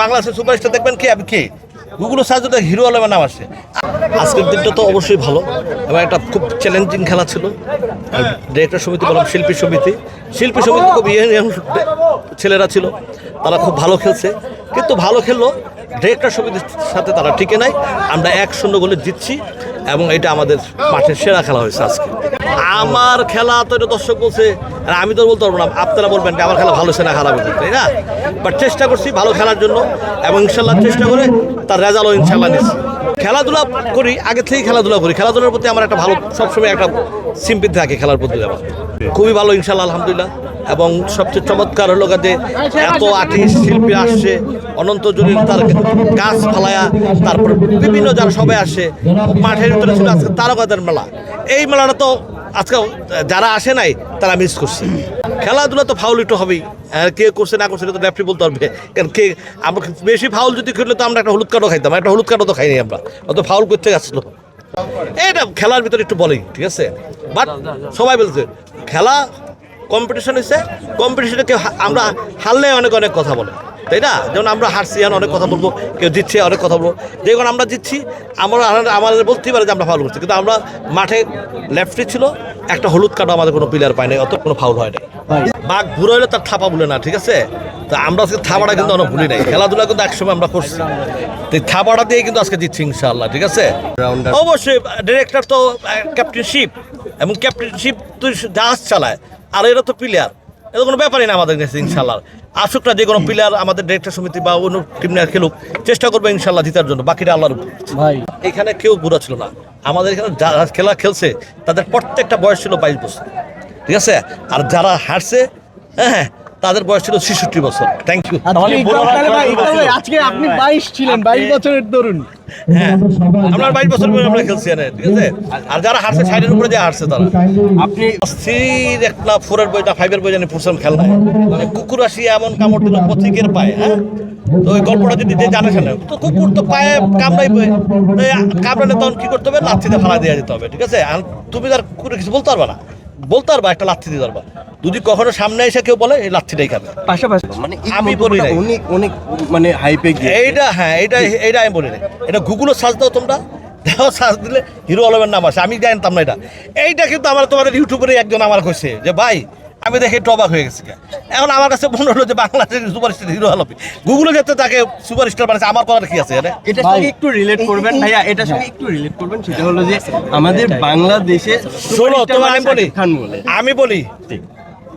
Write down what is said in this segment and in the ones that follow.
বাংলাদেশের সুপারস্টার দেখবেন কি আমি কে? গুগল দিলে হিরো আলমের নাম আসে। আজকের দিনটা তো অবশ্যই ভালো, এবং একটা খুব চ্যালেঞ্জিং খেলা ছিল। ডিরেক্টর সমিতি বললাম, শিল্পী সমিতি। শিল্পী সমিতি খুব ইয়ে ছেলেরা ছিল, তারা খুব ভালো খেলছে। কিন্তু ভালো খেললো ডিরেক্টর সমিতির সাথে তারা টিকে নাই। আমরা এক শূন্য গোলে জিতছি। এবং এটা আমাদের মাঠের সেরা খেলা হয়েছে আজকে। আমার খেলা তো এটা দর্শক বলছে, আর আমি তো বলতে পারব না, আপনারা বলবেন যে আমার খেলা ভালো সেনা খারাপ হয়েছে তাই না? বাট চেষ্টা করছি ভালো খেলার জন্য, এবং ইনশাল্লাহ চেষ্টা করে তার রেজাল্টও ইনশাল্লাহ নিচ্ছি। খেলাধুলা করি, আগে থেকেই খেলাধুলা করি। খেলাধুলার প্রতি আমার একটা ভালো, সবসময় একটা সিম্পিত থাকে খেলার প্রতি আমার। খুবই ভালো ইনশাল্লাহ, আলহামদুলিল্লাহ। এবং সবচেয়ে চমৎকার হলো যে এত আর্টিস্ট, শিল্পী আসছে, অনন্ত জলিল তার গাছ ফালায়া, তারপর বিভিন্ন যারা সবাই আসে, মাঠের ভিতরে ছিল আজকে তারকাদের মেলা। এই মেলাটা তো আজকে যারা আসে নাই, তারা মিস করছে। খেলাধুলা তো ফাউল একটু হবেই। কে করছে, না করছে তো রেফারি বলতে পারবে। কারণ কে, আমরা বেশি ফাউল যদি খেললে তো আমরা একটা হলুদ কার্ডও খাইতাম একটা হলুদ কার্ডও তো খাইনি আমরা। অত ফাউল করতে আসলো এইটা খেলার ভিতরে একটু বলেই ঠিক আছে? বাট সবাই বলছে, খেলা কম্পিটিশন হয়েছে কম্পিটিশনে কেউ আমরা হারলে অনেক অনেক কথা বলে। তাই না? যেমন আমরা হারছি এখন অনেক কথা বলব কেউ জিতছে অনেক কথা বলব। যখন আমরা জিতছি আমরা আমাদের বলতেই পারে যে আমরা ফাউল করছি। কিন্তু আমরা মাঠে লেফটে ছিল একটা হলুদ কার্ডও আমাদের কোনো প্লেয়ার পায় নাই অত কোনো ফাউল হয় নাই। বাঘ ঘুরে হলে তার থাপা বলে না ঠিক আছে? তো আমরা আজকে থাপাটা কিন্তু অনেক ভুলি নাই। খেলাধুলা কিন্তু একসময় আমরা করছি। তো থাপাটা দিয়ে কিন্তু আজকে জিতছি ইনশাআল্লাহ ঠিক আছে? অবশ্যই ডিরেক্টর তো ক্যাপ্টেনশিপ এবং ক্যাপ্টেনশিপ তুই জাহাজ চালায় আর এরা তো প্লেয়ার এটা কোনো ব্যাপারই না আমাদের কাছে ইনশাল্লাহ আসুক না যে কোনো প্লেয়ার আমাদের ডিরেক্টর সমিতি বা অন্য টিম খেলুক চেষ্টা করবে ইনশাল্লাহ জিতার জন্য বাকিটা আল্লাহর উপর। ভাই। এখানে কেউ বুড়া ছিল না। আমাদের এখানে যারা খেলা খেলছে তাদের প্রত্যেকটা বয়স ছিল বাইশ বছর। ঠিক আছে? আর যারা হারছে হ্যাঁ তাদের বয়স ছিল ছেষট্টি বছর। থ্যাংক ইউ আজকে আপনি বাইশ ছিলেন বাইশ বছরের তরুণ। হ্যাঁ। আমরা বাইশ বছর পরে আমরা খেলছি এখানে ঠিক আছে? আর যারা হারছে সাইডের উপরে যে হারছে তারা। আপনি একটা ফোরের বই না ফাইভের বই জানি ফুরসাম খেলা মানে কুকুর আসি এমন কামড় দিল পথিকের পায়ে হ্যাঁ? তো ওই গল্পটা যদি যে জানে শোনে তো কুকুর তো পায়ে কামড়াইবে। কামড়ালে তখন কি করতে হবে? লাচ্ছিতে ফালা দিয়ে যেতে হবে ঠিক আছে? আর তুমি তার কুকুরে কিছু বলতে পারবা না। বলতে পারবা একটা লাচ্ছি দিতে পারবা যদি কখনো সামনে এসে কেউ বলে এই লাচ্ছিটাই খাবে। পাশাপাশি মানে আমি বলি না অনেক অনেক মানে হাইপে গিয়ে এইটা হ্যাঁ এইটা এইটা আমি বলি না এটা গুগলও সার্চ দাও তোমরা। দেখো সার্চ দিলে হিরো আলমের নাম আসে। আমি জানতাম না এটা। এইটা কিন্তু আমার তোমাদের ইউটিউবের একজন আমার কইছে যে ভাই আমি দেখে একটু অবাক হয়ে গেছি এখন আমার কাছে মনে হলো যে বাংলাদেশের সুপারস্টার হিরো আলম গুগলে যাতে তাকে সুপারস্টার বানাচ্ছে আমার করার কি আছে এটা সঙ্গে একটু রিলেট করবেন ভাইয়া এটার সঙ্গে একটু রিলেট করবেন সেটা হলো যে আমাদের বাংলাদেশে শোনো তোমার আমি বলি? আমি বলি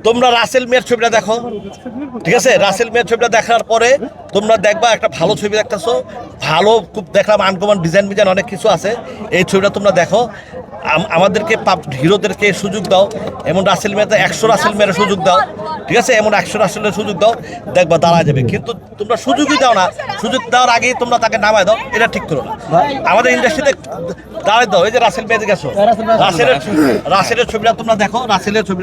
তোমরা রাসেল মেয়ের ছবিটা দেখো। ঠিক আছে? রাসেল মেয়ের ছবিটা দেখার পরে তোমরা দেখবা একটা ভালো ছবি দেখতেছো। ভালো খুব দেখলাম আনকমন ডিজাইন ডিজাইন অনেক কিছু আছে। এই ছবিটা তোমরা দেখো। আমাদেরকে পাপ- হিরোদেরকে সুযোগ দাও। এমন রাসেল মেয়েতে একশো রাসেল মেয়ের সুযোগ দাও। ঠিক আছে? এমন একশো রাসেলের সুযোগ দাও। দেখবা দাঁড়া যাবে। কিন্তু তোমরা সুযোগই দাও না। সুযোগ দেওয়ার আগেই তোমরা তাকে নামায় দাও। এটা ঠিক করো না। আমাদের ইন্ডাস্ট্রিতে দাঁড়ায় দাও। এই যে রাসেল মেয়ে গেছো। রাসেলের রাসেলের ছবিটা তোমরা দেখো। রাসেলের ছবিটা